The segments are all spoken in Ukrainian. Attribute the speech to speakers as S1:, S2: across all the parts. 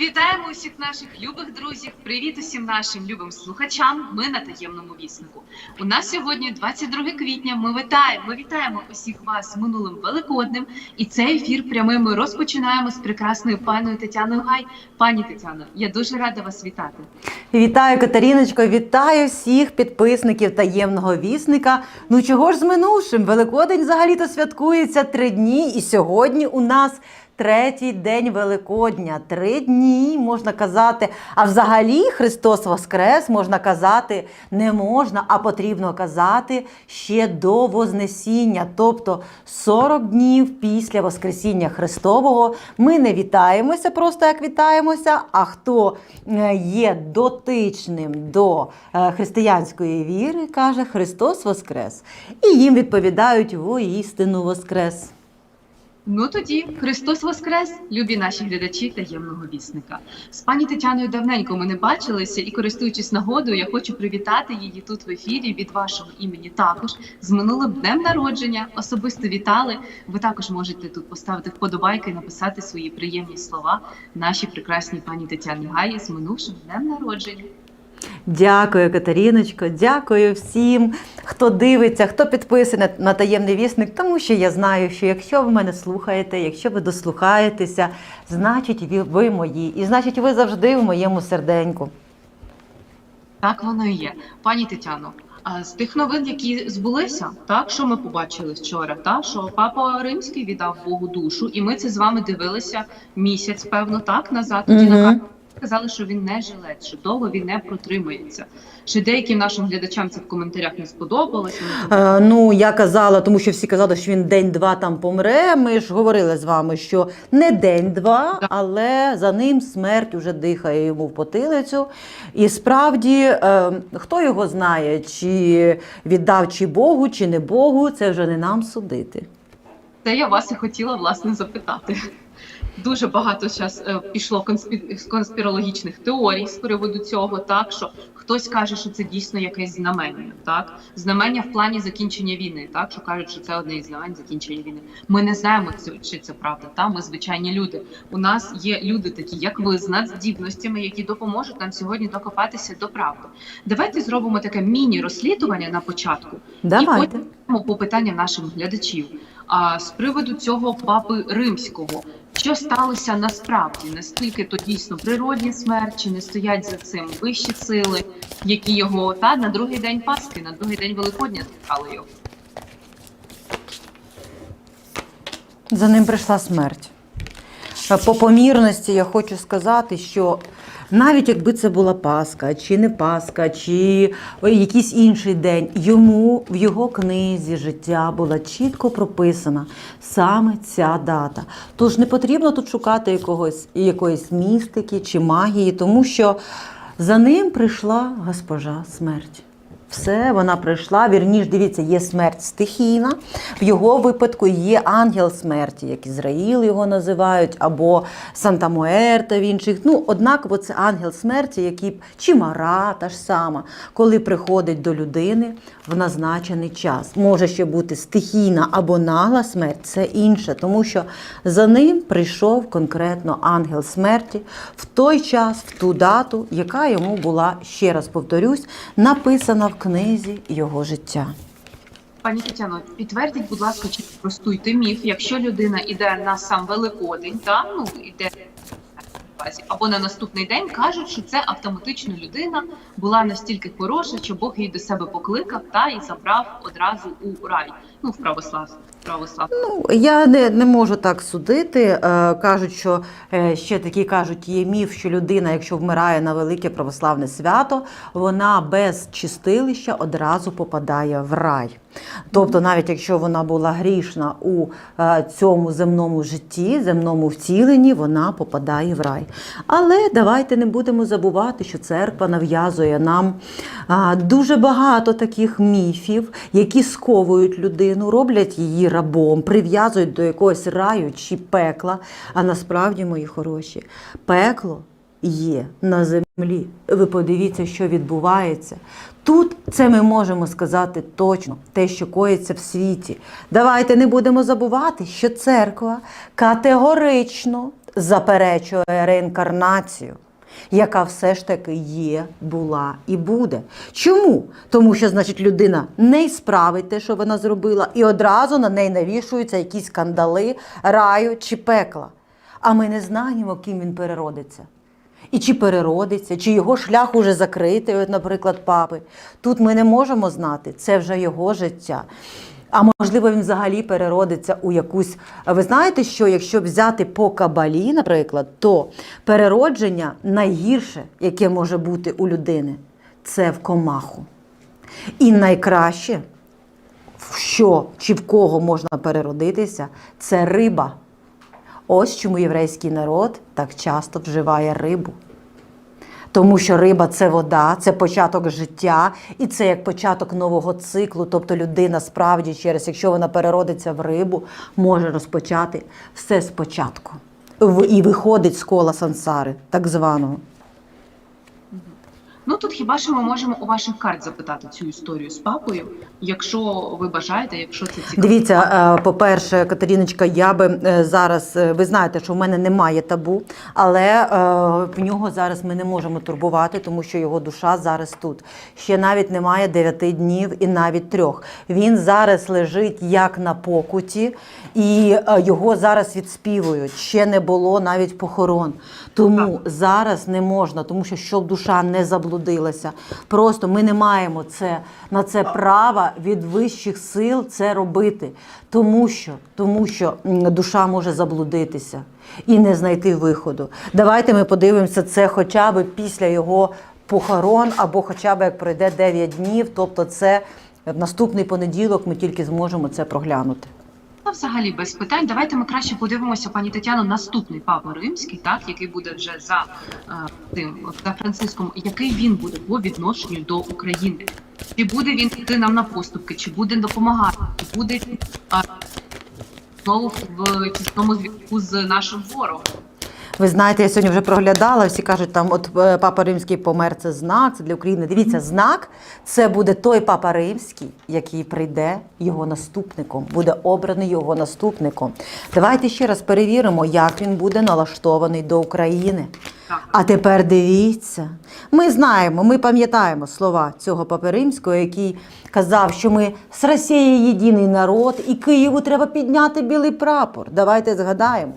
S1: Вітаємо усіх наших любих друзів. Привіт усім нашим любим слухачам. Ми на таємному віснику. У нас сьогодні 22 квітня. Ми вітаємо. Ми вітаємо усіх вас минулим великоднем. І цей ефір прямий ми розпочинаємо з прекрасною паною Тетяною Гай. Пані Тетяно, я дуже рада вас вітати.
S2: Вітаю, Катеріночко, вітаю всіх підписників таємного вісника. Ну чого ж з минувшим? Великодень взагалі-то святкується три дні, і сьогодні у нас третій день Великодня. Три дні можна казати. А взагалі Христос Воскрес можна казати не можна, а потрібно казати ще до Вознесіння, тобто 40 днів після Воскресіння Христового. Ми не вітаємося, просто як вітаємося. А хто е, є дотичним до е, християнської віри, каже Христос Воскрес. І їм відповідають воістину Воскрес.
S1: Ну тоді Христос Воскрес, любі наші глядачі таємного вісника. З пані Тетяною давненько ми не бачилися, і користуючись нагодою, я хочу привітати її тут в ефірі від вашого імені. Також з минулим днем народження особисто вітали. Ви також можете тут поставити вподобайки написати свої приємні слова нашій прекрасній пані Тетяні Гаї з минувшим днем народження.
S2: Дякую, Катеріночко, дякую всім, хто дивиться, хто підписаний на таємний вісник, тому що я знаю, що якщо ви мене слухаєте, якщо ви дослухаєтеся, значить ви, ви мої, і значить ви завжди в моєму серденьку.
S1: Так воно і є. Пані Тетяно, а з тих новин, які збулися, так що ми побачили вчора, так що папа Римський віддав Богу душу, і ми це з вами дивилися місяць, певно, так назад. Тоді на камері сказали, що він не жилець, що довго він не протримається. Ще деяким нашим глядачам це в коментарях не сподобалось. Вони
S2: Е, ну, я казала, тому що всі казали, що він день-два там помре. Ми ж говорили з вами, що не день-два,
S1: Так.
S2: але за ним смерть уже дихає йому в потилицю. І справді, е, хто його знає, чи віддав чи Богу, чи не Богу, це вже не нам судити.
S1: Це я вас і хотіла власне запитати. Дуже багато зараз пішло конспі... конспірологічних теорій з приводу цього, так що хтось каже, що це дійсно якесь знамення, так знамення в плані закінчення війни, так що кажуть, що це одне із знамень закінчення війни. Ми не знаємо, чи це правда. Та ми звичайні люди. У нас є люди, такі як ви, з надздібностями, які допоможуть нам сьогодні докопатися до правди. Давайте зробимо таке міні-розслідування на початку.
S2: Давайте.
S1: І потім по питанням наших глядачів. А з приводу цього папи римського, що сталося насправді? Наскільки то дійсно природні смерть, чи не стоять за цим вищі сили, які його та на другий день Пасхи, на другий день Великодня спіткали його?
S2: За ним прийшла смерть. По помірності я хочу сказати, що навіть якби це була Пасха, чи не Пасха, чи якийсь інший день, йому в його книзі життя була чітко прописана саме ця дата. Тож не потрібно тут шукати якогось, якоїсь містики чи магії, тому що за ним прийшла госпожа смерть. Все, вона прийшла. Вірніш, дивіться, є смерть стихійна. В його випадку є ангел смерті, як Ізраїл його називають, або Санта Муерта в інших. Ну, однаково це ангел смерті, який чи мара та ж сама, коли приходить до людини в назначений час. Може ще бути стихійна або нагла смерть, це інше, тому що за ним прийшов конкретно ангел смерті в той час, в ту дату, яка йому була, ще раз повторюсь, написана в книзі його життя.
S1: Пані Тетяно, підтвердіть, будь ласка, чи простуйте міф, якщо людина іде на сам Великодень, та ну іде або на наступний день кажуть, що це автоматично людина була настільки хороша, що Бог її до себе покликав та і забрав одразу у рай. Ну в православ.
S2: Ну, я не, не можу так судити. Е, кажуть, що е, ще такі кажуть, є міф, що людина, якщо вмирає на велике православне свято, вона без чистилища одразу попадає в рай. Тобто, навіть якщо вона була грішна у е, цьому земному житті, земному втіленні, вона попадає в рай. Але давайте не будемо забувати, що церква нав'язує нам дуже багато таких міфів, які сковують людину, роблять її рабом, прив'язують до якогось раю чи пекла. А насправді, мої хороші, пекло є на землі. Ви подивіться, що відбувається. Тут це ми можемо сказати точно, те, що коїться в світі. Давайте не будемо забувати, що церква категорично заперечує реінкарнацію, яка все ж таки є, була і буде. Чому? Тому що, значить, людина не справить те, що вона зробила, і одразу на неї навішуються якісь кандали раю чи пекла. А ми не знаємо, ким він переродиться. І чи переродиться, чи його шлях уже закритий, от, наприклад, папи. Тут ми не можемо знати, це вже його життя. А можливо, він взагалі переродиться у якусь. Ви знаєте, що якщо взяти по кабалі, наприклад, то переродження найгірше, яке може бути у людини, це в комаху. І найкраще, що чи в кого можна переродитися, це риба. Ось чому єврейський народ так часто вживає рибу. Тому що риба це вода, це початок життя, і це як початок нового циклу. Тобто людина справді через, якщо вона переродиться в рибу, може розпочати все спочатку. І виходить з кола сансари, так званого.
S1: Ну тут хіба що ми можемо у ваших карт запитати цю історію з папою, якщо ви бажаєте, якщо це цікаво.
S2: Дивіться, е, по-перше, Катеріночка, я би е, зараз, е, ви знаєте, що в мене немає табу, але в нього зараз ми не можемо турбувати, тому що його душа зараз тут. Ще навіть немає дев'яти днів і навіть трьох. Він зараз лежить як на покуті, і його зараз відспівують. Ще не було навіть похорон. Тому зараз не можна, тому що щоб душа не заблудилася. Просто ми не маємо це на це права від вищих сил це робити, тому що, тому що душа може заблудитися і не знайти виходу. Давайте ми подивимося це хоча б після його похорон, або хоча б як пройде 9 днів. Тобто, це в наступний понеділок ми тільки зможемо це проглянути.
S1: Та взагалі без питань. Давайте ми краще подивимося, пані Тетяно, наступний папа римський, так який буде вже за е, тим за Франциском, який він буде по відношенню до України. Чи буде він йти нам на поступки, чи буде допомагати, чи буде а, знову в тісному зв'язку з нашим ворогом?
S2: Ви знаєте, я сьогодні вже проглядала. Всі кажуть, там от е, папа римський помер, це знак, це для України. Дивіться, знак це буде той папа римський, який прийде його наступником, буде обраний його наступником. Давайте ще раз перевіримо, як він буде налаштований до України. А тепер дивіться, ми знаємо, ми пам'ятаємо слова цього папи римського, який казав, що ми з Росією єдиний народ, і Києву треба підняти білий прапор. Давайте згадаємо.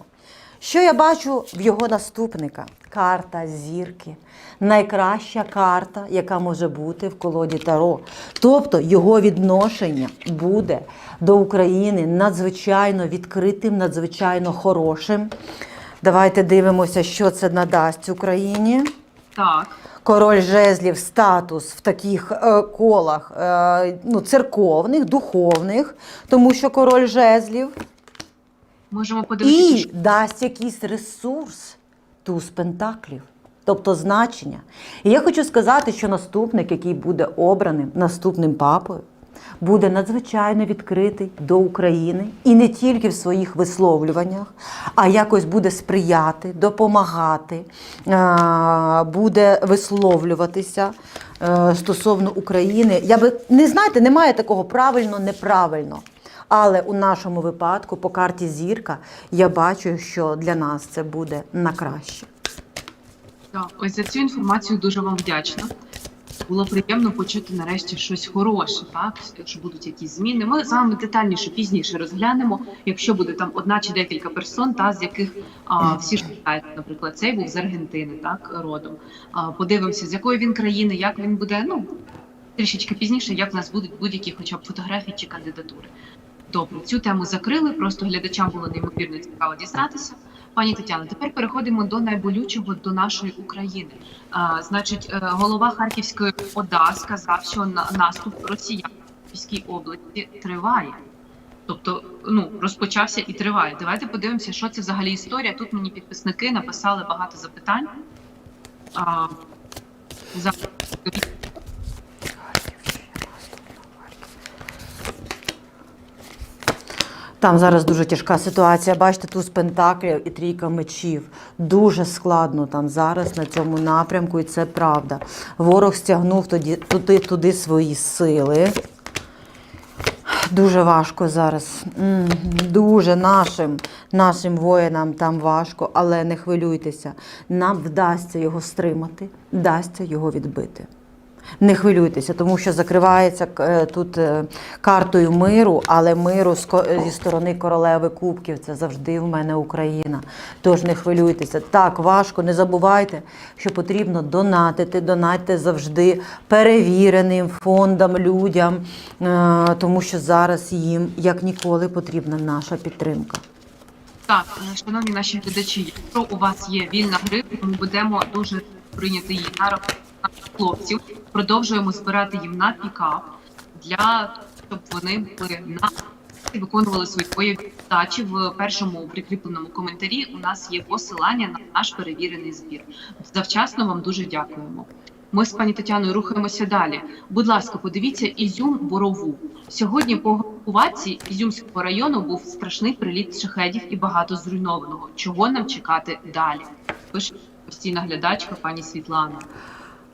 S2: Що я бачу в його наступника? Карта зірки. Найкраща карта, яка може бути в колоді Таро. Тобто його відношення буде до України надзвичайно відкритим, надзвичайно хорошим. Давайте дивимося, що це надасть Україні.
S1: Так,
S2: Король жезлів статус в таких е, колах е, ну, церковних, духовних, тому що король жезлів
S1: можемо подивитися.
S2: і
S1: що-
S2: дасть якийсь ресурс туз пентаклів, тобто значення. І я хочу сказати, що наступник, який буде обраним наступним папою, буде надзвичайно відкритий до України і не тільки в своїх висловлюваннях, а якось буде сприяти, допомагати, буде висловлюватися е, стосовно України. Я би не знаєте, немає такого правильно, неправильно. Але у нашому випадку, по карті зірка, я бачу, що для нас це буде на краще.
S1: Так, ось за цю інформацію дуже вам вдячна. Було приємно почути нарешті щось хороше, так якщо будуть якісь зміни. Ми з вами детальніше пізніше розглянемо, якщо буде там одна чи декілька персон, та з яких а, всі ж знають, наприклад, цей був з Аргентини, так родом. А, подивимося, з якої він країни, як він буде. Ну трішечки пізніше, як в нас будуть будь-які, хоча б фотографії чи кандидатури. Добре, цю тему закрили. Просто глядачам було неймовірно цікаво дізнатися. Пані Тетяно, тепер переходимо до найболючого до нашої України. А, значить, е, голова Харківської ОДА сказав, що на наступ росіян в області триває. Тобто, ну розпочався і триває. Давайте подивимося, що це взагалі історія. Тут мені підписники написали багато запитань. А, за...
S2: Там зараз дуже тяжка ситуація. Бачите, туз пентаклів і трійка мечів. Дуже складно там зараз на цьому напрямку, і це правда. Ворог стягнув тоді, туди, туди свої сили. Дуже важко зараз. Дуже нашим, нашим воїнам там важко, але не хвилюйтеся. Нам вдасться його стримати, вдасться його відбити. Не хвилюйтеся, тому що закривається е, тут е, картою миру, але миру з зі сторони королеви Кубків. Це завжди в мене Україна. Тож не хвилюйтеся. Так, важко, не забувайте, що потрібно донатити. Донатьте завжди перевіреним фондам, людям, е, тому що зараз їм як ніколи потрібна наша підтримка.
S1: Так, е, шановні наші глядачі, якщо у вас є вільна гривня, ми будемо дуже прийняти її на наших хлопців. Продовжуємо збирати їм на пікап для щоб вони були на виконували свої бойові. В першому прикріпленому коментарі у нас є посилання на наш перевірений збір. Завчасно вам дуже дякуємо. Ми з пані Тетяною рухаємося далі. Будь ласка, подивіться Ізюм Борову. Сьогодні по евакуації Ізюмського району був страшний приліт шахедів і багато зруйнованого. Чого нам чекати далі? Пише постійна глядачка пані Світлана.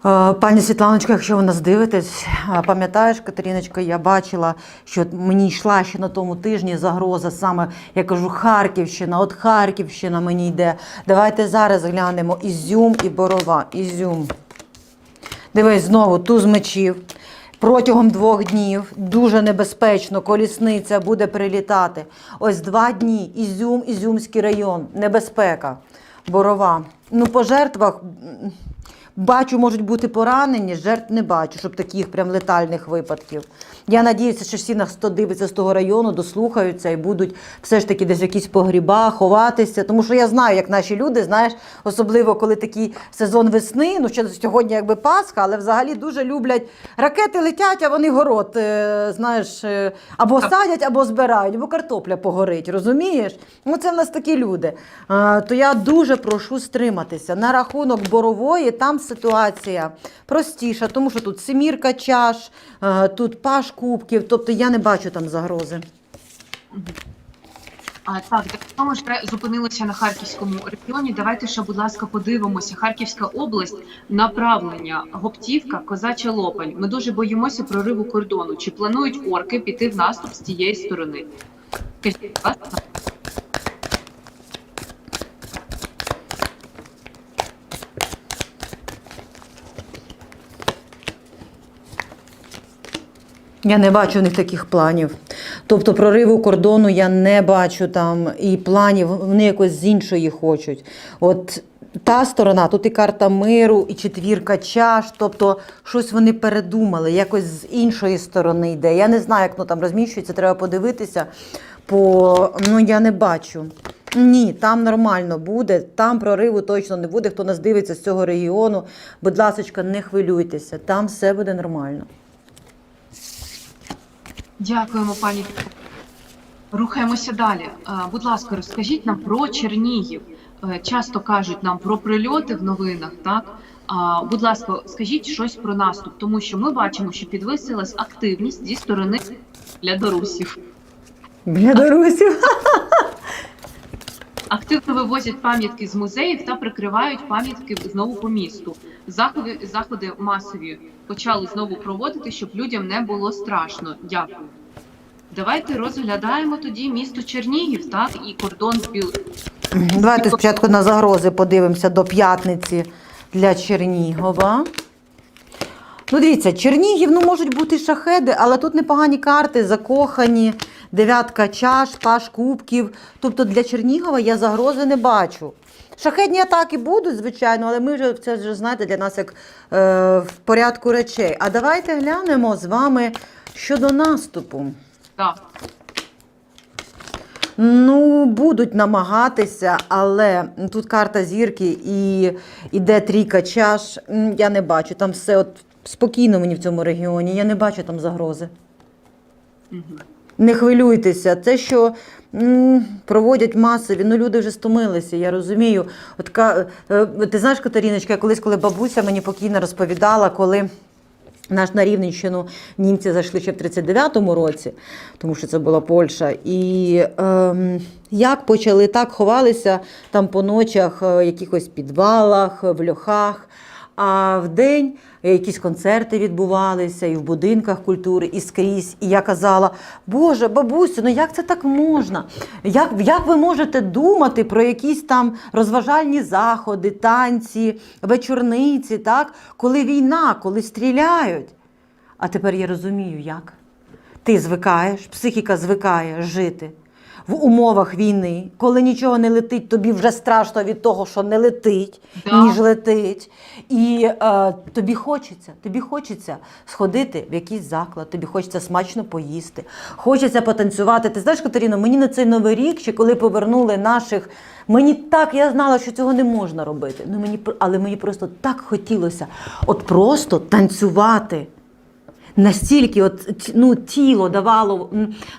S2: Е, Пані Світланочко, якщо ви нас дивитесь, е, пам'ятаєш, Катериночка, я бачила, що мені йшла ще на тому тижні загроза, саме я кажу, Харківщина, от Харківщина мені йде. Давайте зараз глянемо Ізюм і Борова. Ізюм. Дивись, знову туз мечів. Протягом двох днів дуже небезпечно, колісниця буде прилітати. Ось два дні. Ізюм, Ізюмський район, небезпека. Борова. Ну, по жертвах бачу, можуть бути поранені, жертв не бачу, щоб таких прям летальних випадків. Я надіюся, що всі нас, хто дивиться з того району, дослухаються і будуть все ж таки десь якісь погріба ховатися. Тому що я знаю, як наші люди, знаєш, особливо коли такий сезон весни, ну ще сьогодні якби Пасха, але взагалі дуже люблять ракети летять, а вони город, е, знаєш, е, або садять, або збирають, або картопля погорить, розумієш? Ну це в нас такі люди. Е, То я дуже прошу стриматися. На рахунок борової там ситуація простіша, тому що тут семірка чаш, е, тут паш кубків, тобто я не бачу там загрози.
S1: А так, якщо ми вже зупинилися на харківському регіоні, давайте ще, будь ласка, подивимося. Харківська область, направлення Гоптівка, Козача Лопань. Ми дуже боїмося прориву кордону. Чи планують орки піти в наступ з тієї сторони? Скажіть, будь ласка.
S2: Я не бачу в них таких планів. Тобто прориву кордону я не бачу там і планів, вони якось з іншої хочуть. От та сторона, тут і карта миру, і четвірка чаш, тобто щось вони передумали, якось з іншої сторони йде. Я не знаю, як воно там розміщується, треба подивитися. По, ну я не бачу. Ні, там нормально буде, там прориву точно не буде. Хто нас дивиться з цього регіону, будь ласка, не хвилюйтеся, там все буде нормально.
S1: Дякуємо, пані. Рухаємося далі. Е, Будь ласка, розкажіть нам про Чернігів. Е, Часто кажуть нам про прильоти в новинах, так? Будь ласка, скажіть щось про наступ, тому що ми бачимо, що підвисилась активність зі сторони для
S2: Білорусів.
S1: Активно вивозять пам'ятки з музеїв та прикривають пам'ятки знову по місту. Заходи заходи масові почали знову проводити, щоб людям не було страшно. Дякую. Давайте розглядаємо тоді місто Чернігів, так і кордон з Біл...
S2: Давайте спочатку на загрози подивимося до п'ятниці для Чернігова. Ну, дивіться, Чернігів, ну, можуть бути шахеди, але тут непогані карти, закохані, дев'ятка чаш, паш кубків. Тобто для Чернігова я загрози не бачу. Шахедні атаки будуть, звичайно, але ми вже це вже знаєте для нас як е, в порядку речей. А давайте глянемо з вами щодо наступу.
S1: Так.
S2: Ну, будуть намагатися, але тут карта зірки і іде трійка чаш. Я не бачу. Там все от спокійно мені в цьому регіоні. Я не бачу там загрози.
S1: Угу.
S2: Не хвилюйтеся. Те, що проводять масові, ну люди вже стомилися, я розумію. От, е, ти знаєш, Катеріночка, я колись, коли бабуся мені покійно розповідала, коли. Наш на Рівненщину німці зайшли ще в 39-му році, тому що це була Польща. І ем, як почали так ховалися там по ночах, е, в якихось підвалах, в льохах. А в день якісь концерти відбувалися і в будинках культури, і скрізь. І я казала: Боже, бабусю, ну як це так можна? Як, як ви можете думати про якісь там розважальні заходи, танці, вечорниці, так? коли війна, коли стріляють? А тепер я розумію, як. Ти звикаєш, психіка звикає жити в умовах війни, коли нічого не летить, тобі вже страшно від того, що не летить,
S1: Да.
S2: ніж летить. І е, тобі хочеться, тобі хочеться сходити в якийсь заклад, тобі хочеться смачно поїсти, хочеться потанцювати. Ти знаєш, Катерино, мені на цей новий рік, ще коли повернули наших. Мені так, я знала, що цього не можна робити. Ну, мені, але мені просто так хотілося от просто танцювати. Настільки от, ну, тіло давало.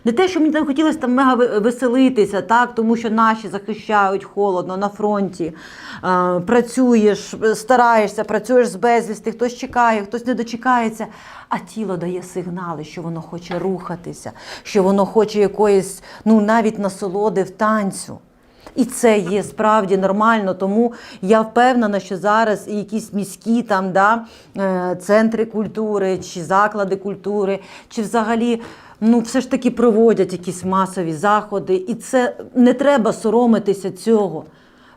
S2: Не те, що мені там хотілося там мега веселитися, так, тому що наші захищають холодно на фронті. Е, працюєш, стараєшся, працюєш з безвісти, хтось чекає, хтось не дочекається. А тіло дає сигнали, що воно хоче рухатися, що воно хоче якоїсь, ну навіть насолоди в танцю. І це є справді нормально, тому я впевнена, що зараз якісь міські там да, е, центри культури, чи заклади культури, чи взагалі ну, все ж таки проводять якісь масові заходи. І це не треба соромитися цього.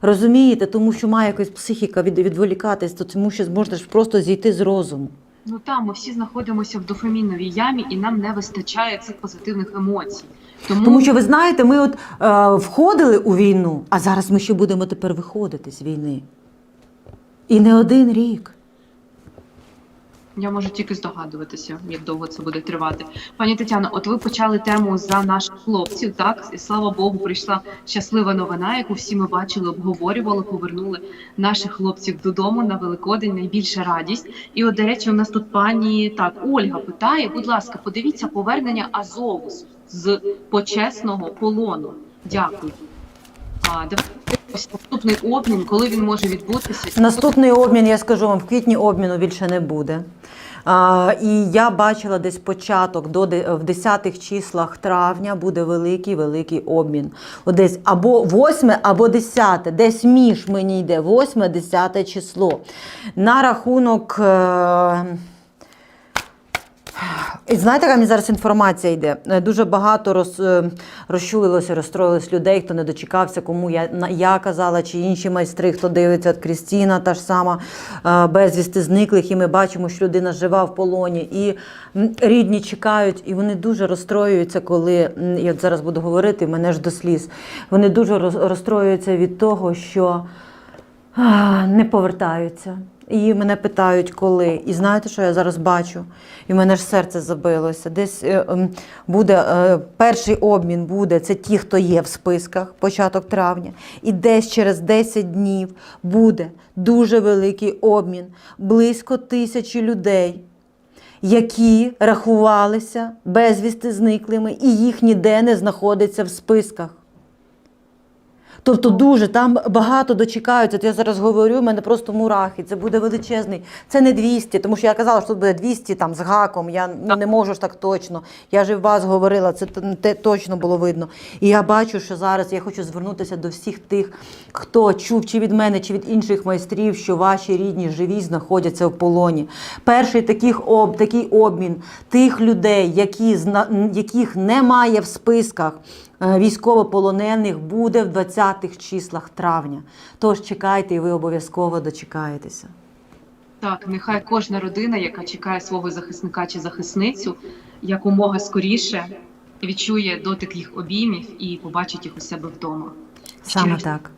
S2: Розумієте, тому що має якась психіка від, відволікатись, то тому що зможеш просто зійти з розуму.
S1: Ну там ми всі знаходимося в дофаміновій ямі, і нам не вистачає цих позитивних емоцій. Тому,
S2: Тому що ви знаєте, ми от е, входили у війну, а зараз ми ще будемо тепер виходити з війни. І не один рік.
S1: я можу тільки здогадуватися, як довго це буде тривати. Пані Тетяно, от ви почали тему за наших хлопців. Так і слава Богу, прийшла щаслива новина, яку всі ми бачили, обговорювали, повернули наших хлопців додому на Великодень. Найбільша радість. І от, до речі, у нас тут пані так Ольга питає: будь ласка, подивіться повернення Азову з- почесного полону. Дякую. А наступний обмін, коли він може відбутися?
S2: Наступний обмін, я скажу вам, в квітні обміну більше не буде. А, і я бачила десь початок до в 10-х числах травня буде великий великий обмін. От десь або 8, або 10, десь між мені йде 8, 10 число. На рахунок. е, і знаєте, яка мені зараз інформація йде? Е, Дуже багато роз, е, розчулилося, розстроїлось людей, хто не дочекався, кому я, я казала, чи інші майстри, хто дивиться, Крістіна, та ж сама е, безвісти зниклих, і ми бачимо, що людина жива в полоні. І рідні чекають, і вони дуже розстроюються, коли я зараз буду говорити, мене ж до сліз. Вони дуже розстроюються від того, що не повертаються. І мене питають, коли. І знаєте, що я зараз бачу? І в мене ж серце забилося. Десь е, ем, буде е, перший обмін буде це ті, хто є в списках, початок травня. І десь через 10 днів буде дуже великий обмін, близько тисячі людей, які рахувалися безвісти зниклими, і їх ніде не знаходиться в списках. Тобто дуже там багато дочекаються. От я зараз говорю, в мене просто мурахи. Це буде величезний. Це не 200, тому що я казала, що тут буде 200 там з гаком. Я ну, не можу ж так точно. Я ж і вас говорила, це те точно було видно. І я бачу, що зараз я хочу звернутися до всіх тих, хто чув чи від мене, чи від інших майстрів, що ваші рідні живі знаходяться в полоні. Перший таких об, такий обмін тих людей, які, яких немає в списках е, військовополонених буде в 20-х числах травня. Тож чекайте, і ви обов'язково дочекаєтеся.
S1: Так, нехай кожна родина, яка чекає свого захисника чи захисницю, якомога скоріше відчує дотик їх обіймів і побачить їх у себе вдома.
S2: Саме
S1: Щиро
S2: так.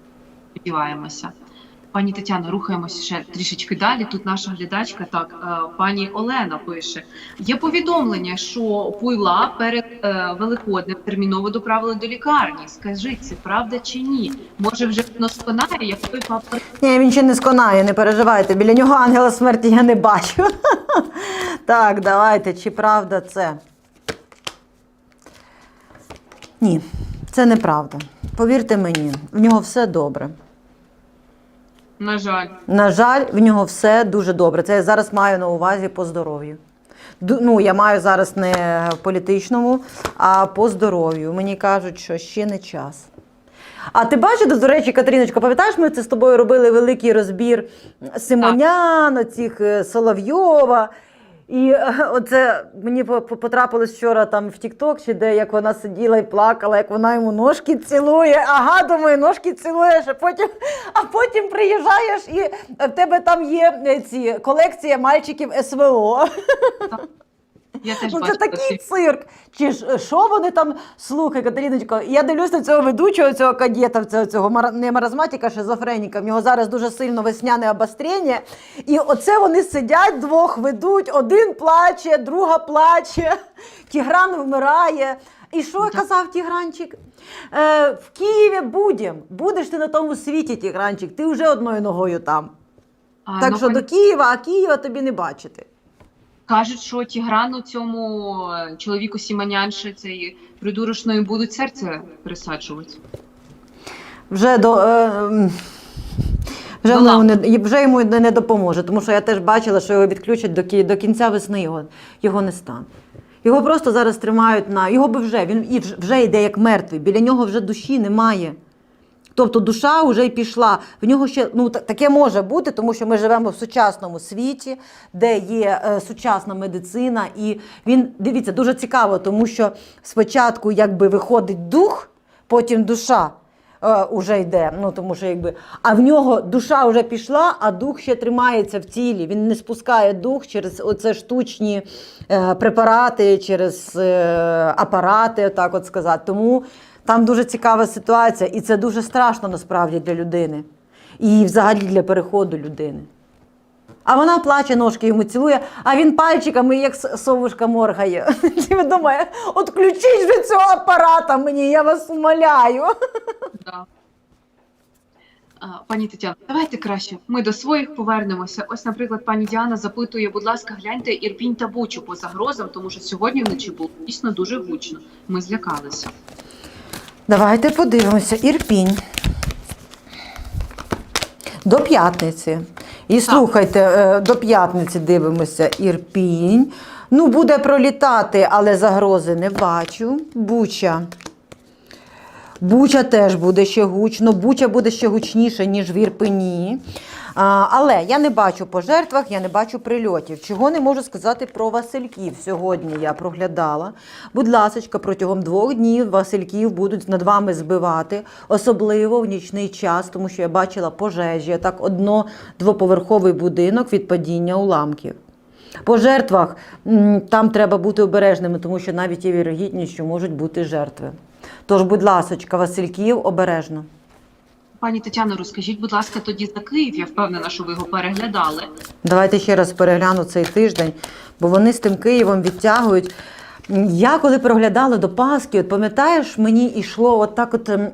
S1: Сподіваємося. Пані Тетяно, рухаємося ще трішечки далі. Тут наша глядачка, так, е, пані Олена пише: є повідомлення, що пуйла перед е, Великоднем терміново доправили до лікарні. Скажіть, це правда чи ні? Може, вже воно сконає, як той папа
S2: Ні, він ще не сконає, не переживайте. Біля нього ангела смерті я не бачу. Так, давайте, чи правда це? Ні, це неправда. Повірте мені, в нього все добре.
S1: На жаль,
S2: На жаль, в нього все дуже добре. Це я зараз маю на увазі по здоров'ю. Ну, я маю зараз не в політичному, а по здоров'ю. Мені кажуть, що ще не час. А ти бачиш, до речі, Катеріночка, пам'ятаєш, ми це з тобою робили великий розбір Симонян, оцих е, Соловйова. І оце мені по- по- потрапилось вчора там в Тікток, чи де як вона сиділа і плакала, як вона йому ножки цілує. Ага, думаю, ножки цілуєш, а потім, а потім приїжджаєш і в тебе там є е, ці колекція мальчиків СВО.
S1: Я теж
S2: Ну, це
S1: бачила
S2: такий
S1: ці-
S2: цирк. Чи ж що вони там слухай, Катериночко? Я дивлюсь на цього ведучого, цього кадета, цього, не маразматика, а шизофреніка. В нього зараз дуже сильно весняне обострення. І оце вони сидять, двох ведуть, один плаче, друга плаче, Тігран вмирає. І що
S1: Так.
S2: казав Тігранчик? Е, в Києві будем. Будеш ти на тому світі, Тігранчик, ти вже одною ногою там.
S1: А,
S2: так
S1: ну,
S2: що до Києва, а Києва тобі не бачити.
S1: Кажуть, що Тіграну цьому е, чоловіку Сімонянши цей придурочною будуть серце присаджувати.
S2: вже до. Е, вже, воно не, вже йому не, не допоможе, тому що я теж бачила, що його відключать до, до кінця весни, його, його не стане. Його просто зараз тримають на. Його би вже, він і вже йде як мертвий, біля нього вже душі немає. Тобто душа вже й пішла. В нього ще ну таке може бути, тому що ми живемо в сучасному світі, де є е, сучасна медицина. І він дивіться дуже цікаво, тому що спочатку якби виходить дух, потім душа. е, Уже йде, ну тому що якби, а в нього душа вже пішла, а дух ще тримається в тілі. Він не спускає дух через оце штучні е, препарати, через е, апарати, так от сказати. Тому там дуже цікава ситуація, і це дуже страшно насправді для людини. І взагалі для переходу людини. А вона плаче, ножки йому цілує, а він пальчиками, як совушка моргає. І він думає, отключіть вже цього апарата мені, я вас умоляю.
S1: Пані Тетяно, давайте краще. Ми до своїх повернемося. Ось, наприклад, пані Діана запитує, будь ласка, гляньте Ірпінь та Бучу по загрозам, тому що сьогодні вночі було дійсно дуже гучно. Ми злякалися.
S2: Давайте подивимося. Ірпінь. До п'ятниці. І слухайте, е, до п'ятниці дивимося Ірпінь. Ну, буде пролітати, але загрози не бачу. Буча. Буча теж буде ще гучно. Буча буде ще гучніше, ніж в Ірпені. Але я не бачу пожертвах, я не бачу прильотів. Чого не можу сказати про Васильків. Сьогодні я проглядала. Будь ласка, протягом двох днів Васильків будуть над вами збивати, особливо в нічний час, тому що я бачила пожежі. Так, одно двоповерховий будинок від падіння уламків. По жертвах там треба бути обережними, тому що навіть є вірогідність, що можуть бути жертви. Тож, будь ласочка, Васильків, обережно.
S1: Пані Тетяно, розкажіть, будь ласка, тоді за Київ. Я впевнена, що ви його переглядали.
S2: Давайте ще раз перегляну цей тиждень, бо вони з тим Києвом відтягують. Я коли проглядала до Пасхи, от пам'ятаєш, мені йшло от так, от ем,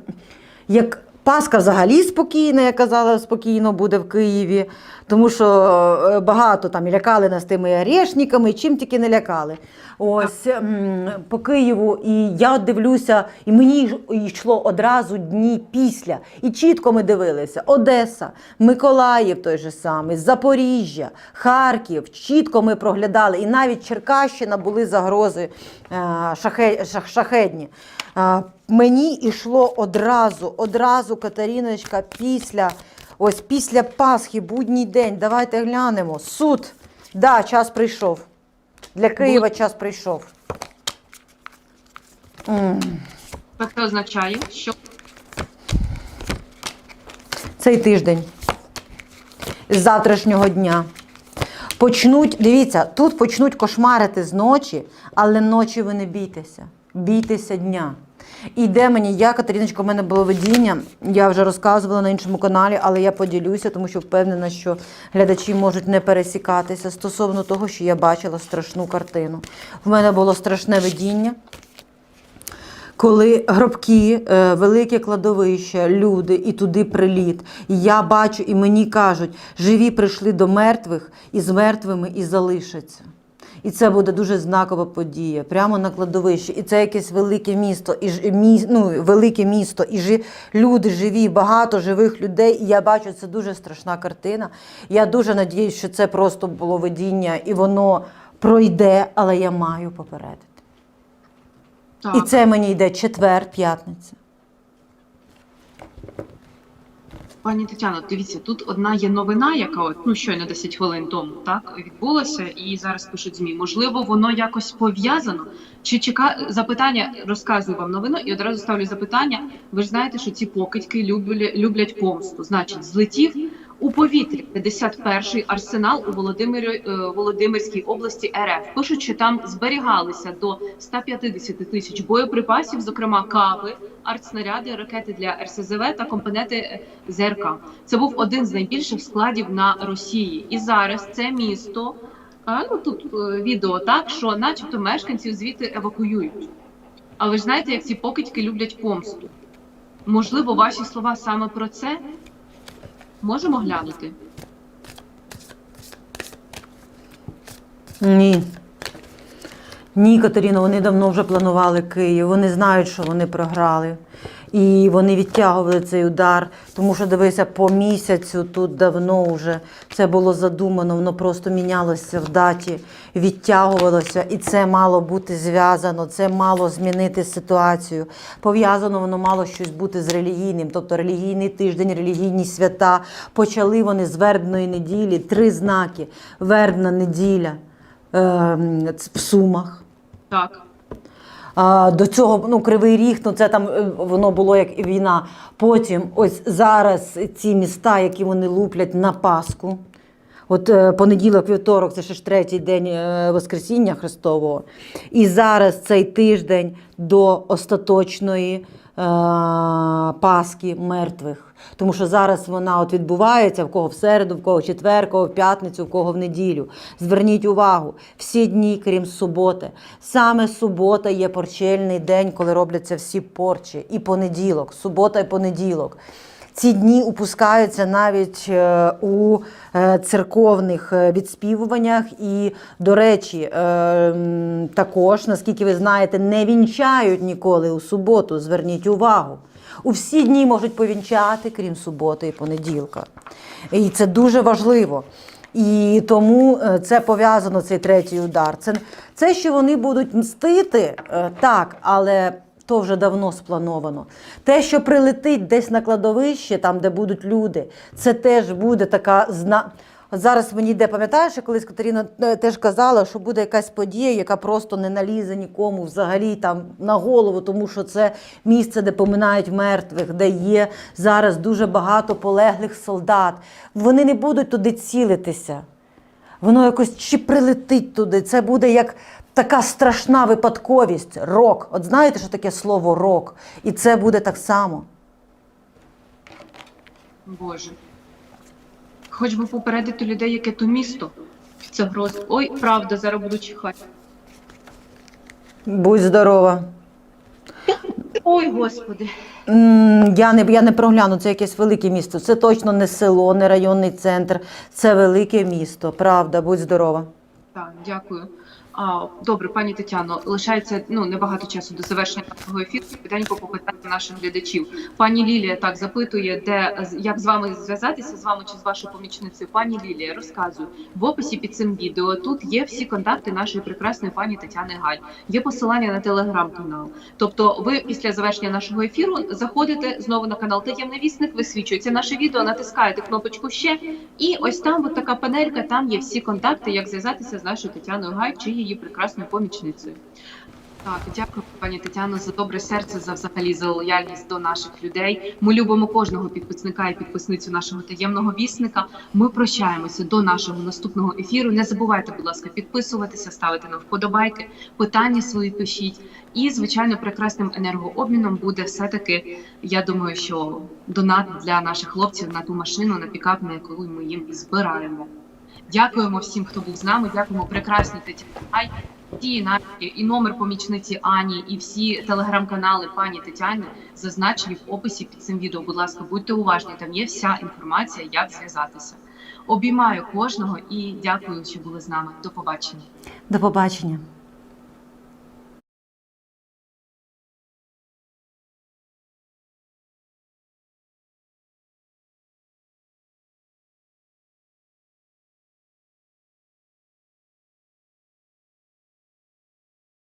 S2: як Пасха взагалі спокійна, я казала, спокійно буде в Києві, тому що е, багато там лякали нас тими орешниками, чим тільки не лякали. Ось м, по Києву, і я дивлюся, і мені йшло одразу дні після. І чітко ми дивилися: Одеса, Миколаїв той же самий, Запоріжжя, Харків. Чітко ми проглядали. І навіть Черкащина були загрози е, шахе- шахедні. Е, Мені йшло одразу, одразу, Катеріночка, після, ось після Пасхи, будній день. Давайте глянемо. Суд. Да, час прийшов. Для Києва час прийшов. М.
S1: Це означає, що
S2: Цей тиждень з завтрашнього дня. Почнуть, дивіться, тут почнуть кошмарити з ночі, але ночі ви не бійтеся. Бійтеся дня. І де мені, я, Катериночка, в мене було видіння, я вже розказувала на іншому каналі, але я поділюся, тому що впевнена, що глядачі можуть не пересікатися стосовно того, що я бачила страшну картину. В мене було страшне видіння коли гробки, е, велике кладовище, люди і туди приліт. І я бачу, і мені кажуть, живі прийшли до мертвих і з мертвими і залишаться. І це буде дуже знакова подія, прямо на кладовищі. І це якесь велике місто, і ж- мі, ну, велике місто, і жи, люди живі, багато живих людей. І я бачу, це дуже страшна картина. Я дуже надіюсь, що це просто було видіння, і воно пройде, але я маю попередити.
S1: так.
S2: І це мені йде четвер, п'ятниця.
S1: Пані Тетяно, дивіться, тут одна є новина, яка от ну щойно 10 хвилин тому так відбулася, і зараз пишуть змі. Можливо, воно якось пов'язано. Чи чека запитання? Розказую вам новину і одразу ставлю запитання. Ви ж знаєте, що ці покидьки люблять, люблять помсту. Значить, злетів у повітрі 51-й арсенал у Володимирі е, Володимирській області РФ. Пишуть, що там зберігалися до 150 тисяч боєприпасів, зокрема кави, артснаряди, ракети для РСЗВ та компоненти е, ЗРК. Це був один з найбільших складів на Росії. І зараз це місто. Ну тут е, відео так, що, начебто, мешканців звідти евакуюють. А ви ж знаєте, як ці покидьки люблять помсту? Можливо, ваші слова саме про це можемо глянути?
S2: Ні. Ні, Катеріно, вони давно вже планували Київ. Вони знають, що вони програли. І вони відтягували цей удар, тому що дивися, по місяцю тут давно вже це було задумано, воно просто мінялося в даті, відтягувалося, і це мало бути зв'язано, це мало змінити ситуацію. Пов'язано воно мало щось бути з релігійним, тобто релігійний тиждень, релігійні свята. Почали вони з вербної неділі, три знаки. Вербна неділя е, в Сумах.
S1: Так.
S2: До цього ну, Кривий Ріг, ну це там е, воно було як війна. Потім ось зараз ці міста, які вони луплять на Пасху. От е, понеділок, вівторок, це ще ж третій день е, Воскресіння Христового. І зараз цей тиждень до остаточної е, Пасхи мертвих. Тому що зараз вона от відбувається в кого в середу, в кого в четвер, в кого в п'ятницю, в кого в неділю. Зверніть увагу, всі дні, крім суботи. Саме субота є порчельний день, коли робляться всі порчі. І понеділок, субота і понеділок. Ці дні упускаються навіть е, у е, церковних е, відспівуваннях. І, до речі, також, наскільки ви знаєте, не вінчають ніколи у суботу. Зверніть увагу. У всі дні можуть повінчати, крім суботи і понеділка. І це дуже важливо. І тому це пов'язано цей третій удар. Це, це що вони будуть мстити, так, але то вже давно сплановано. Те, що прилетить десь на кладовище, там, де будуть люди, це теж буде така зна. От зараз мені йде, пам'ятаєш, колись Катерина е, теж казала, що буде якась подія, яка просто не налізе нікому взагалі там на голову, тому що це місце, де поминають мертвих, де є зараз дуже багато полеглих солдат. Вони не будуть туди цілитися. Воно якось чи прилетить туди. Це буде як така страшна випадковість, рок. От знаєте, що таке слово рок? І це буде так само.
S1: Боже. Хоч би попередити людей, яке то місто. Це гроз. Ой, правда, зараз буду чихати.
S2: Будь здорова.
S1: Ой, господи.
S2: М, Я не, я не прогляну, це якесь велике місто. Це точно не село, не районний центр. Це велике місто. Правда, будь здорова.
S1: Так, дякую. Добре, пані Тетяно, лишається ну небагато часу до завершення нашого ефіру. Питанько попитати наших глядачів. Пані Лілія так запитує, де як з вами зв'язатися з вами чи з вашою помічницею. Пані Лілія, розказую в описі під цим відео. Тут є всі контакти нашої прекрасної пані Тетяни Галь. Є посилання на телеграм-канал. Тобто, ви після завершення нашого ефіру заходите знову на канал Таємний вісник, висвічується наше відео, натискаєте кнопочку ще, і ось там от така панелька. Там є всі контакти, як зв'язатися з нашою Тетяною Гай чи її прекрасною помічницею. Так, дякую, пані Тетяно, за добре серце, за взагалі за лояльність до наших людей. Ми любимо кожного підписника і підписницю нашого таємного вісника. Ми прощаємося до нашого наступного ефіру. Не забувайте, будь ласка, підписуватися, ставити нам вподобайки, питання свої пишіть. І звичайно, прекрасним енергообміном буде все таки. Я думаю, що донат для наших хлопців на ту машину, на пікап, на яку ми їм збираємо. Дякуємо всім, хто був з нами. Дякуємо прекрасній Тетяні Ті наші і номер помічниці Ані, і всі телеграм-канали пані Тетяни зазначені в описі під цим відео. Будь ласка, будьте уважні. Там є вся інформація, як зв'язатися. Обіймаю кожного і дякую, що були з нами. До побачення.
S2: До побачення.